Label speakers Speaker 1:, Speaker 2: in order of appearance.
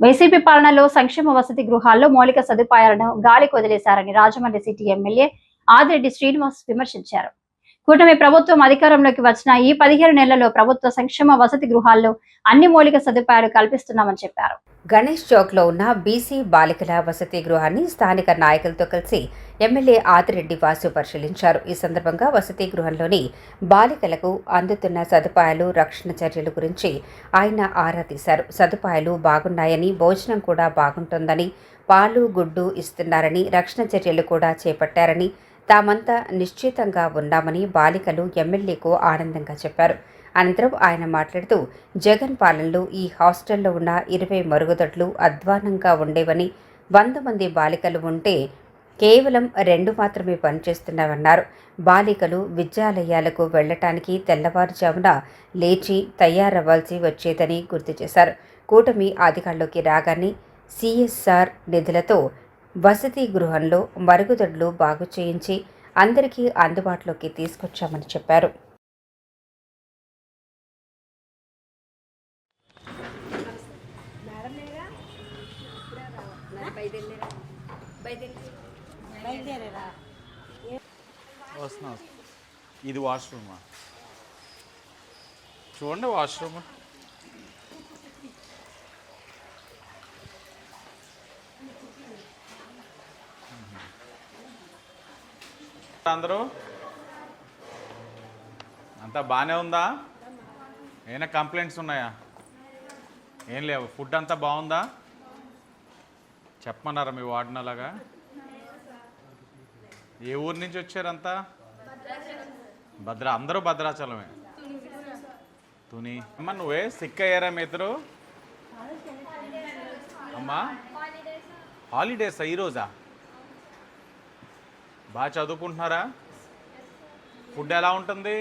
Speaker 1: YCP పాలనలో సంక్షేమ వసతి గృహాల్లో మౌలిక సదుపాయాలను గాలికి వదిలేశారని రాజమండ్రి సిటీ ఎమ్మెల్యే ఆదిరెడ్డి శ్రీనివాస్ విమర్శించారు. కూటమి ప్రభుత్వం అధికారంలోకి వచ్చిన ఈ పదిహేను నెలల్లో ప్రభుత్వ సంక్షేమ వసతి గృహాల్లో అన్ని మౌలిక సదుపాయాలు కల్పిస్తున్నామని చెప్పారు.
Speaker 2: గణేష్ చౌక్లో ఉన్న బీసీ బాలికల వసతి గృహాన్ని స్థానిక నాయకులతో కలిసి ఎమ్మెల్యే ఆదిరెడ్డి వాసు పరిశీలించారు. ఈ సందర్భంగా వసతి గృహంలోని బాలికలకు అందుతున్న సదుపాయాలు రక్షణ చర్యల గురించి ఆయన ఆరా తీశారు. సదుపాయాలు బాగున్నాయని భోజనం కూడా బాగుంటుందని పాలు గుడ్డు ఇస్తున్నారని రక్షణ చర్యలు కూడా చేపట్టారని తామంతా నిశ్చితంగా ఉన్నామని బాలికలు ఎమ్మెల్యేకు ఆనందంగా చెప్పారు. అనంతరం ఆయన మాట్లాడుతూ జగన్ పాలనలో ఈ హాస్టల్లో ఉన్న ఇరవై మరుగుదొడ్లు అధ్వానంగా ఉండేవని వంద మంది బాలికలు ఉంటే కేవలం రెండు మాత్రమే పనిచేస్తున్నామన్నారు. బాలికలు విద్యాలయాలకు వెళ్ళటానికి తెల్లవారుజామున లేచి తయారవ్వాల్సి వచ్చేదని గుర్తు చేశారు. కూటమి అధికారంలోకి రాగానే సిఎస్ఆర్ నిధులతో వసతి గృహంలో మరుగుదొడ్లు బాగు చేయించి అందరికీ అందుబాటులోకి తీసుకొచ్చామని చెప్పారు.
Speaker 3: ఇది వాష్రూమా? చూడండి వాష్రూమ్. అందరూ? అంతా బాగానే ఉందా? ఏమైనా కంప్లైంట్స్ ఉన్నాయా? ఏం లేవు. ఫుడ్ అంతా బాగుందా? చెప్పమన్నారా మీ వార్డెన్ అలాగా? ఏ ఊరు నుంచి వచ్చారంతా? భద్రా. అందరూ భద్రాచలమే. తుని. అమ్మ నువ్వే సిక్ అయ్యారా మీ ఇద్దరు? అమ్మా. హాలిడేసా ఈరోజా బాగా చదువుకుంటున్నారా? ఫుడ్ ఎలా ఉంటుంది?